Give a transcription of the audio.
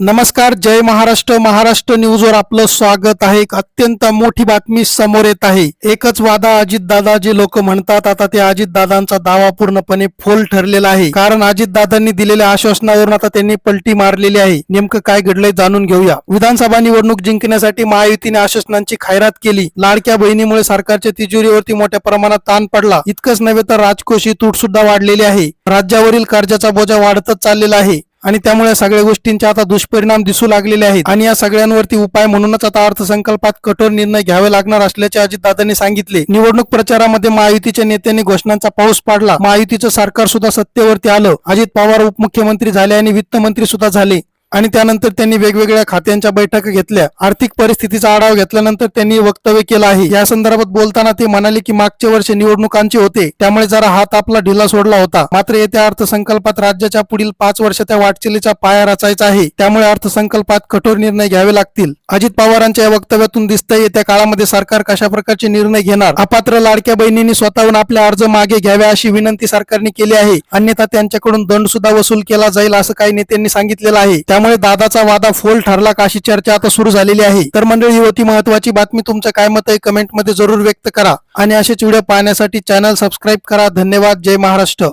नमस्कार जय महाराष्ट्र. महाराष्ट्र न्यूजवर आपलं स्वागत आहे. एक अत्यंत मोठी बातमी समोर येत आहे. एकच वादा अजितदादा जे लोक म्हणतात आता ते अजितदादांचा दावा पूर्णपणे फोल ठरलेला आहे. कारण अजितदादांनी दिलेल्या आश्वासनावरून आता त्यांनी पलटी मारलेली आहे. नेमकं काय घडलंय जाणून घेऊया. विधानसभा निवडणूक जिंकण्यासाठी महायुतीने आश्वासनांची खैरात केली. लाडक्या बहिणीमुळे सरकारच्या तिजोरीवरती मोठ्या प्रमाणात ताण पडला. इतकंच नव्हे तर राजकोषी तूट सुद्धा वाढलेली आहे. राज्यावरील कर्जाचा बोजा वाढतच चाललेला आहे. आणि त्यामुळे सगळ्या गोष्टींचे आता दुष्परिणाम दिसू लागलेले आहेत. आणि या सगळ्यांवरती उपाय म्हणूनच आता अर्थसंकल्पात कठोर निर्णय घ्यावे लागणार असल्याचे अजितदादांनी सांगितले. निवडणूक प्रचारामध्ये महायुतीच्या नेत्यांनी घोषणांचा पाऊस पाडला. महायुतीचं सरकार सुद्धा सत्तेवरती आलं. अजित पवार उपमुख्यमंत्री झाले आणि वित्तमंत्री सुद्धा झाले. आणि त्यानंतर त्यांनी वेगवेगळ्या खात्यांच्या बैठका घेतल्या. आर्थिक परिस्थितीचा आढावा घेतल्यानंतर त्यांनी वक्तव्य केलं आहे. या संदर्भात बोलताना ते म्हणाले की मागच्या वर्षी निवडणुकांचे होते. त्यामुळे जरा हात आपला ढिला सोडला होता. मात्र येत्या अर्थसंकल्पात राज्याच्या पुढील पाच वर्षाच्या वाटचालीचा पाया रचायचा आहे. त्यामुळे अर्थसंकल्पात कठोर निर्णय घ्यावे लागतील. अजित पवारांच्या या वक्तव्यातून दिसतंय येत्या काळामध्ये सरकार कशा प्रकारचे निर्णय घेणार? अपात्र लाडक्या बहिणींनी स्वतःहून आपले अर्ज मागे घ्यावे अशी विनंती सरकारने केली आहे. अन्यथा त्यांच्याकडून दंड सुद्धा वसूल केला जाईल असं काही नेत्यांनी सांगितलेलं आहे. त्यामुळे दादाचा वादा फोल ठरला का अशी चर्चा आता सुरू झालेली आहे. तर मंडळी ही होती महत्वाची बातमी. तुमचं काय मत आहे कमेंटमध्ये जरूर व्यक्त करा. आणि असेच व्हिडिओ पाहण्यासाठी चॅनल सबस्क्राईब करा. धन्यवाद. जय महाराष्ट्र.